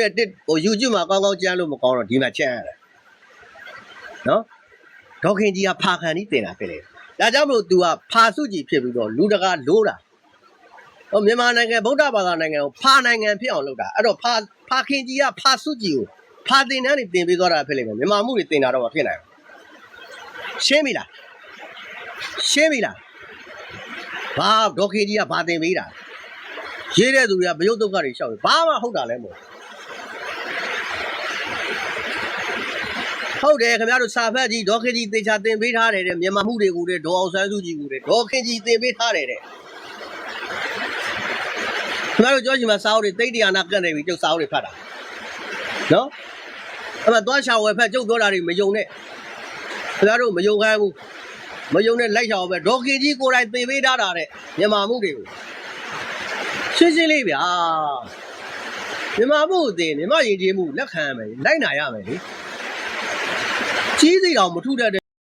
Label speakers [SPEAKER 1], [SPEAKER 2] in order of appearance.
[SPEAKER 1] နဲ့တစ်ဟို YouTube မှာကောင်းကောင်းကြမ်းလို့မကောင်းတော့ဒီမှာချက်ရတယ်နော်ဒေါခင်ကြီးကဖာခံပြီးတင်တာဖြစ်တယ်ဒါကြောင့်မလို့ तू ကဖာစုကြည်ဖြစ်ပြီးတော့လူတကာလိုးတာဟောမြန်မာနိုင်ငံဗုဒ္ဓဘာသာနိုင်ငံကိုဖာနိုင်ငံဖြစ်အောင်လုပ်တာအဲ့တော့ဖာဖာခင်ကြီးကဖာစုကြည်ကိုဖာတင်တန်းတွေတင်ပေးသွားတာဖြစ်လိမ့်မယ်မြန်မာမှုတွေတင်တာတော့မဖြစ်နိုင်ဘူးရှင်းပြီလားရှင်းပြီလားဘာဒေါခင်ကြီးကဘာတင်ပေးတာရေးတဲ့သူတွေကမယုတ်ဒုက္ခတွေရှောက်တယ်ဘာမှဟုတ်တာလည်းမဟုတ် ဟုတ်တယ်ခင်ဗျားတို့စာဖတ်ကြီးဒေါခင်ကြီးသေချာတင်ပေးထားတယ်တဲ့မြန်မာမှုတွေကိုတဲ့ဒေါအောင်ဆန်းစုကြည်ကိုတဲ့ဒေါခင်ကြီးတင်ပေးထားတယ်တဲ့ခင်ဗျားတို့ကြောရှိမှာစာအုပ်တွေတိတ်တရားနာကတ်နေပြီကျုပ်စာအုပ်တွေဖတ်တာနော်အဲ့မှာသွားချာဝယ်ဖတ်ကျုပ်ပြောတာတွေမယုံနဲ့ခင်ဗျားတို့မယုံခိုင်းဘူးမယုံနဲ့လိုက်ချာဝယ်ပဲဒေါခင်ကြီးကိုယ်တိုင်တင်ပေးထားတာတဲ့မြန်မာမှုတွေကိုရှင်းရှင်းလေးဗျာမြန်မာမှုအသေးမြန်မာယဉ်ကျေးမှုလက်ခံရမယ်လိုက်နာရမယ်လေ ကြီးစီတော်မထုတတ်တဲ့